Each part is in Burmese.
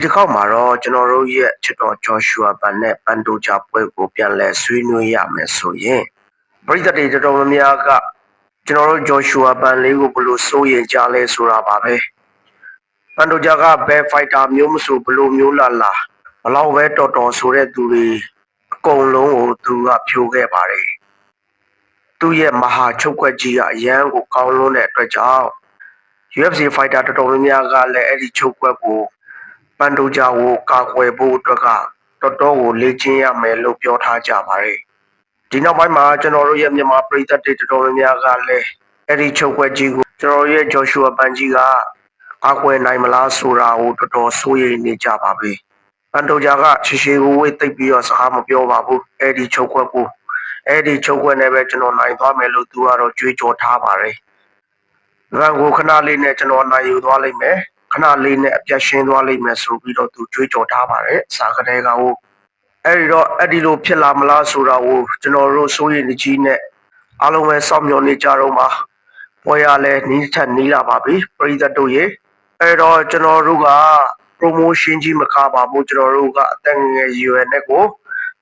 ဒီတစ်ခေါက်မှာတော့ကျွန်တော်တို့ရဲ့ချစ်တော်ဂျော်ရှူအာဘန်နဲ့ပန်တိုဂျာပွဲကိုပြန်လဲဆွေးနွေးရမယ်ဆိုရင်ပရိသတ်တွေတော်တော်များများကကျွန်တော်တို့ဂျော်ရှူအာဘန်လေးကိုဘယ်လိုစိုးရင်ကြလဲဆိုတာပါပဲပန်တိုဂျာကဘယ်ဖိုက်တာမျိုးမဆိုဘယ်လိုမျိုးလာလာဘလောက်ပဲတော်တော်ဆိုတဲ့သူတွေအကုန်လုံးကိုသူကဖြိုခဲ့ပါတယ်သူ့ရဲ့မဟာချုပ်ခွက်ကြီးကအရန်ကိုကောင်းလွန်းတဲ့အတွက်ကြောင့် UFC fighter တော်တော်များများကလည်းအဲ့ဒီချုပ်ခွက်ကို ပန်တိုဂျာကိုကာကွယ်ဖို့အတွက်ကတော်တော်ကိုလေ့ကျင့်ရမယ်လို့ပြောထားကြပါတယ်ဒီနောက်ပိုင်းမှာကျွန်တော်တို့ရဲ့မြန်မာပြည်သက်တွေတော်တော်များများကလည်းအဲ့ဒီချုပ်ခွက်ကြီးကိုကျွန်တော်ရဲ့ဂျော်ရှူအာပန်ကြီးကကာကွယ်နိုင်မလားဆိုတာကိုတော်တော်စိုးရိမ်နေကြပါပြီပန်တိုဂျာကရှေရှေဝဝေးတိတ်ပြီးတော့စကားမပြောပါဘူးအဲ့ဒီချုပ်ခွက်ကိုအဲ့ဒီချုပ်ခွက်နဲ့ပဲကျွန်တော်နိုင်သွားမယ်လို့သူကတော့ကြွေးကြော်ထားပါတယ်ငါကိုခဏလေးနဲ့ကျွန်တော်နိုင်ယူသွားလိမ့်မယ်ခ ဏလေးနဲ့အပြတ်ရှင်းသွားလိမ့်မယ်ဆိုပြီးတော့သူကြွေးကြော်ထားပါတယ်စာကလေးကဟိုအဲ့ဒီတော့အဲ့ဒီလိုဖြစ်လာမလားဆိုတာကိုကျွန်တော်တို့စိုးရိမ်နေကြီးနဲ့အားလုံးပဲစောင့်မျှော်နေကြတော့မှာပွဲရလဲနီးထက်နီးလာပါပြီပရိသတ်တို့ရေအဲ့တော့ကျွန်တော်တို့က promotion ကြီးမကားပါဘူးကျွန်တော်တို့ကအသက်ငယ်ရွယ်နဲ့ကို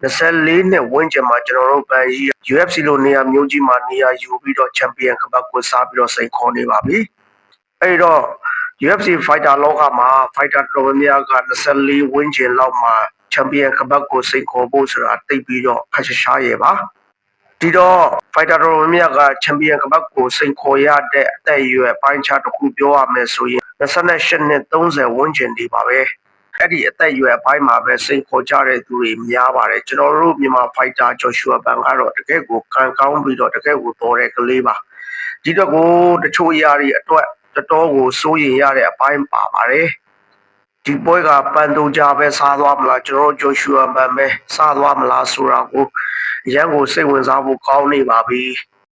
24နှစ်ဝန်းကျင်မှာကျွန်တော်တို့ဗန်ကြီး UFC လိုနေရာမျိုးကြီးမှာနေရာယူပြီးတော့ချန်ပီယံကပတ်ကိုစားပြီးတော့စိန်ခေါ်နေပါပြီ။အဲဒီတော့ UFC fighter လောကမှာ fighter တော်တော်များများက24ဝန်းကျင်လောက်မှာချန်ပီယံကပတ်ကိုစိန်ခေါ်ဖို့ဆိုတာတိတ်ပြီးတော့ခက်ရှားရဲ့ပါ။ဒီတော့ fighter တော်တော်များများကချန်ပီယံကပတ်ကိုစိန်ခေါ်ရတဲ့အသက်အရွယ်ပိုင်းခြားတစ်ခုပြောရမယ်ဆိုရင်28နှစ်30ဝန်းကျင်ဒီပါပဲ။အဲ့ဒီအသက်အရွယ်အပိုင်းမှာပဲစိတ်ခေါ်ကြတဲ့သူတွေများပါတယ်ကျွန်တော်တို့မြန်မာဖိုက်တာဂျော်ရှူအာဘန်ကတော့တကယ့်ကိုခံကောင်းပြီးတော့တကယ့်ကိုတော်တဲ့ကလေးပါဒီတော့ကိုတချို့အရာတွေအတွက် တော်တော်ကိုစိုးရင်ရတဲ့အပိုင်းပါပါတယ်ဒီပွဲကပန်တူကြပဲစားသွားမလားကျွန်တော်တို့ဂျော်ရှူအာဘန်ပဲစားသွားမလားဆိုတာကိုအရန်ကိုစိတ်ဝင်စားဖို့ကောင်းနေပါပြီ